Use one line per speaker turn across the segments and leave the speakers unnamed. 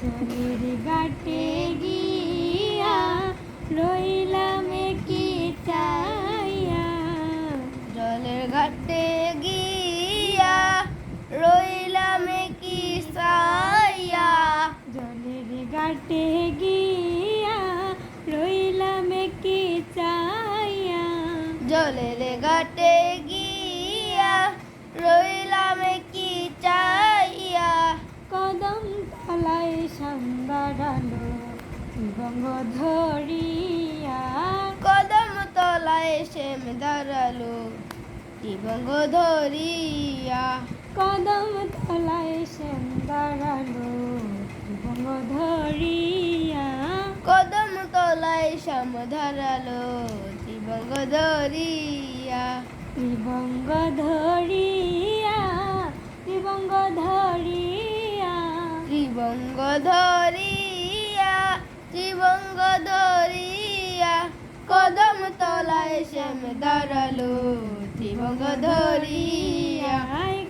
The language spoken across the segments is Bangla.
জলের ঘাটে গিয়া রইলাম কি চাইয়া
জলের ঘাটে গিয়া রইলাম কি সাইয়া
জলের ঘাটে গিয়া রইলাম কি চাইয়া
জলের ঘাটে গিয়া রইলাম
তলায় সান্দারালো বঙ্গ ধরিয়া।
কদম তলায় সেম দাঁড়াল দিবঙ্গ ধরিয়া।
কদম তলায় সান্দারালো বঙ্গ ধরিয়া।
কদম তলায় শ্যাম ধরালো দিবঙ্গ ধরিয়া।
ত্রিবঙ্গ ধরিয়া ত্রিবঙ্গ ধরিয়া।
ত্রিবঙ্গ ধরিয়া ত্রিবঙ্গ ধরিয়া কদম তলায় শ্যাম দাঁড়াল। ত্রিবঙ্গ ধরিয়া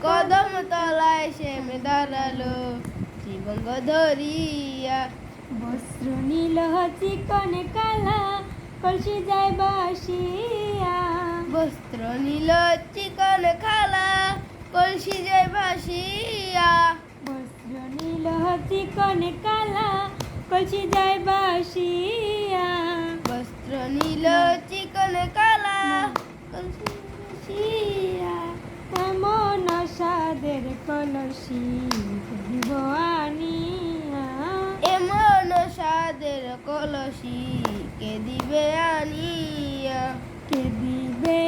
কদম তলায় শ্যাম দাঁড়াল। ত্রিবঙ্গ ধরিয়া।
বস্ত্র নীল চিকন কালা কলসি যায় বাসিয়া।
বস্ত্র নীল চিকন খালা কলসি যে ভাসিয়া
বস্ত্র নীল চিকন কালা কলসি যায় বাসিয়া।
বস্ত্র নীল চিকন কালা কলসি ভাসিয়া
এমন সাদের কলসি আনিয়া।
এমন সাদের কলসি কে দিবে আনিয়া।
কে দিবে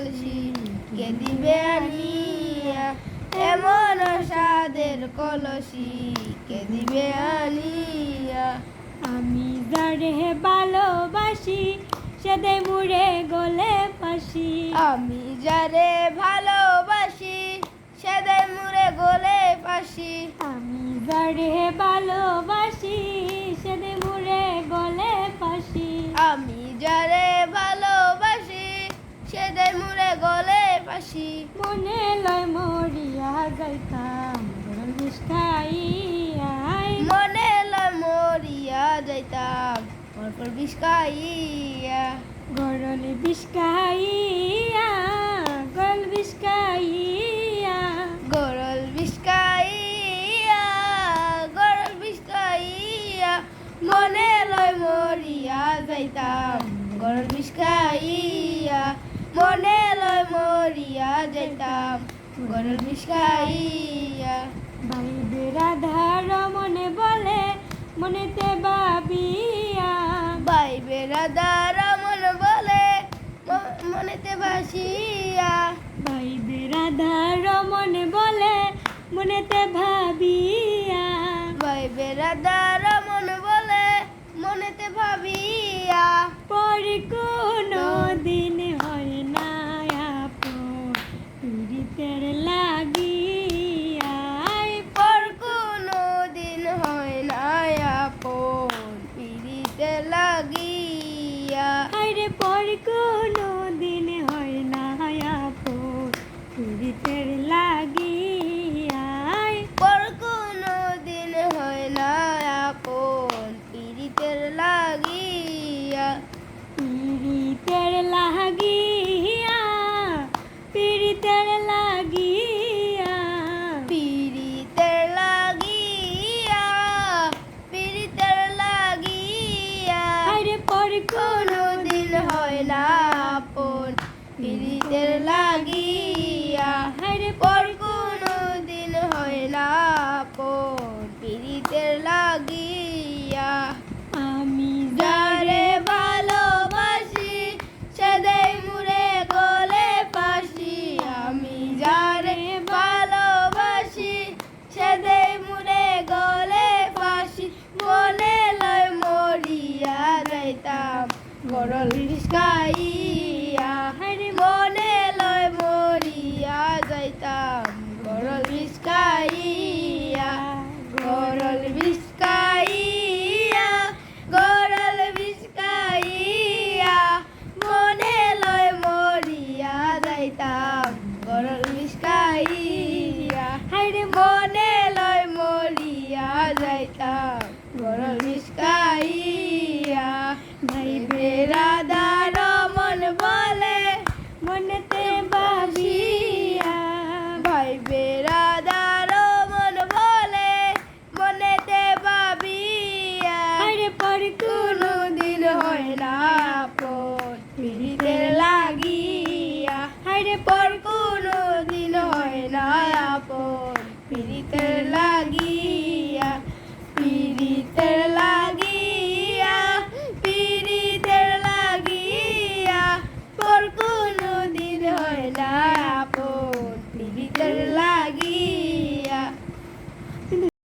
কলসি কে দিবে আনিয়া? এমন সাদের কলসি কে দিবে আনিয়া?
আমি যারে ভালোবাসি সেদে মুড়ে গলে পাশি।
আমি যারে ভালোবাসি সেদাই
মুড়ে গলে পাশি।
আমি যারে সেদাই মুরে গোলে পাশি
মনে লয় মরিয়া যাইতাম গরল বিষ্কাইয়াই
মনে লয় মরিয়া যাইতাম পরপর বিস্কাইয়া
গরল বিষ্কাইয়া গরল বিষ্কাইয়া
গরল বিস্কাইয়া গরল বিস্কাইয়া মনে লয় মরিয়া যাইতাম যাইতাম গরল বিস্কাইয়া
ভাই বেড়াধার মনে বলে মনেতে ভাবিয়া।
ভাই বেড়াদার মন বলে মনেতে ভাসিয়া।
ভাই বেড়াধার মনে বলে মনেতে ভাবিয়া।
ভাই বেড়াদার মন বলে মনেতে ভাবিয়া
আরে কোনো দিন হয় না আপন। পিড়িতের লাগিয়া
যাইতাম গরল মিসকাইয়া নাই বেড়াদার মন বলে
মনেতে ভাবিয়া ভাই বেড়াদার
মন বলে মনেতে ভাবিয়া
আরে পর
কোনো দিন হয় না পর পিড়িতে লাগিয়া
আরে
পর